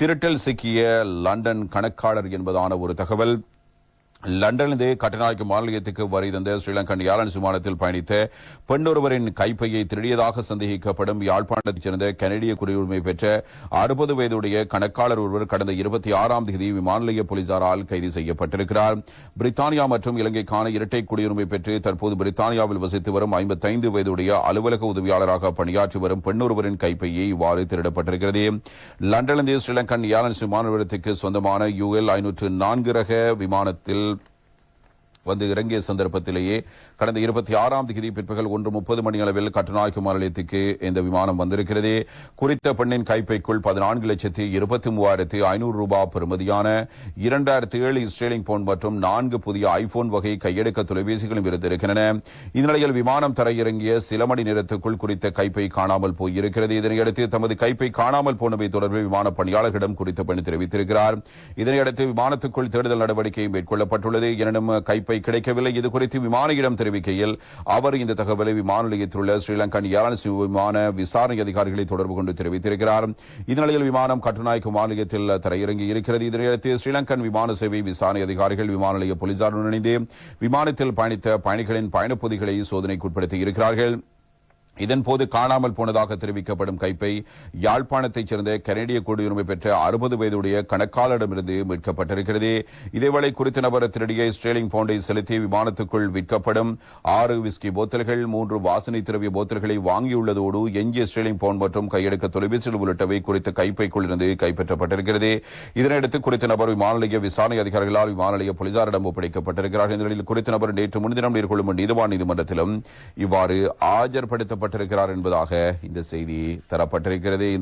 திருட்டில் சிக்கிய லண்டன் கணக்காளர் என்பதான ஒரு தகவல் லண்டனிலிருந்து கட்டநாயக்க மாநிலத்துக்கு வரி தந்த ஸ்ரீலங்கன் ஏர்லைன்ஸ் விமானத்தில் பயணித்த பெண்ணொருவரின் கைப்பையை திருடியதாக சந்தேகிக்கப்படும் யாழ்ப்பாணத்தைச் சேர்ந்த கனடிய குடியுரிமை பெற்ற அறுபது வயதுடைய கணக்காளர் ஒருவர் கடந்த இருபத்தி ஆறாம் தேதி விமான நிலைய போலீசாரால் கைது செய்யப்பட்டிருக்கிறார். பிரித்தானியா மற்றும் இலங்கைக்கான இரட்டை குடியுரிமை பெற்று தற்போது பிரித்தானியாவில் வசித்து வரும் ஐம்பத்தைந்து வயதுடைய அலுவலக உதவியாளராக பணியாற்றி வரும் பெண்ணொருவரின் கைப்பையை இவ்வாறு திருடப்பட்டிருக்கிறது. லண்டனிலிருந்து ஸ்ரீலங்கன் ஏர்லைன்ஸ் விமான நிலையத்துக்கு சொந்தமான யுஎல் ஐநூற்று நான்கு ரக விமானத்தில் வந்து இறங்கிய சந்தர்ப்பத்திலேயே கடந்த இருபத்தி ஆறாம் தேதி பிற்பகல் ஒன்று முப்பது மணி அளவில் கட்டுநாயக்குமார் நிலையத்துக்கு இந்த விமானம் வந்திருக்கிறது. குறித்த பெண்ணின் கைப்பைக்குள் பதினான்கு லட்சத்தி இருபத்தி மூவாயிரத்தி ஐநூறு ரூபாய் பெறுமதியான இரண்டாயிரத்தி ஏழு இஸ்ரேலிங் போன் மற்றும் நான்கு புதிய ஐபோன் வகை கையெடுக்க தொலைபேசிகளும் இருந்திருக்கின்றன. இந்நிலையில் விமானம் தரையிறங்கிய சில மணி நேரத்துக்குள் குறித்த கைப்பை காணாமல் போயிருக்கிறது. இதனையடுத்து தமது கைப்பை காணாமல் போனவை தொடர்பில் விமான பணியாளர்களிடம் குறித்த பெண் தெரிவித்திருக்கிறார். இதனையடுத்து விமானத்துக்குள் தேடுதல் நடவடிக்கை மேற்கொள்ளப்பட்டுள்ளது. எனினும் கைப்பை கிடைக்கவில்லை. இது குறித்து விமானியிடம் தெரிவிக்கையில் அவர் இந்த தகவலை விமான நிலையத்தில் உள்ள ஸ்ரீலங்கன் ஏர்லைன்ஸ் விமான விசாரணை அதிகாரிகளை தொடர்பு கொண்டு தெரிவித்திருக்கிறார். இந்நிலையில் விமானம் கட்டுநாயக்க மாநிலத்தில் தரையிறங்கி இருக்கிறது. இதனையடுத்து ஸ்ரீலங்கன் விமான சேவை விசாரணை அதிகாரிகள் விமான நிலைய போலீசாருடன் இணைந்து விமானத்தில் பயணித்த பயணிகளின் பயணப்பகுதிகளை சோதனைக்குட்படுத்தி இருக்கிறார்கள். இதன்போது காணாமல் போனதாக தெரிவிக்கப்படும் கைப்பை யாழ்ப்பாணத்தைச் சேர்ந்த கனடிய குடியுரிமை பெற்ற அறுபது வயதுடைய கணக்காளரிடமிருந்து மீட்கப்பட்டிருக்கிறது. இதேவேளை குறித்த நபர் திருடிய ஸ்ட்ரேலிங் பவுண்டை செலுத்தி விமானத்துக்குள் விற்கப்படும் ஆறு விஸ்கி போத்தல்கள் மூன்று வாசனை திரவிய போத்தல்களை வாங்கியுள்ளதோடு எஞ்சிய ஸ்ட்ரேலிங் பவுண்ட் மற்றும் கையெடுக்க தொலைபேசிகள் உள்ளிட்டவை குறித்த கைப்பைக்குள் இருந்து கைப்பற்றப்பட்டிருக்கிறது. இதனையடுத்து குறித்த நபர் விமான நிலைய விசாரணை அதிகாரிகளால் விமான நிலைய போலீசாரிடம் ஒப்படைக்கப்பட்டிருக்கிறார். இந்த நிலையில் குறித்த நபர் நேற்று முன்தினம் மேற்கொள்ளும் நீதிவான் நீதிமன்றத்திலும் இவ்வாறு ஆஜர்படுத்தப்பட்ட ஆஜர்படுத்தப்பட்டிருக்கிறார் என்பதாக இந்த செய்தி தரப்பட்டிருக்கிறது.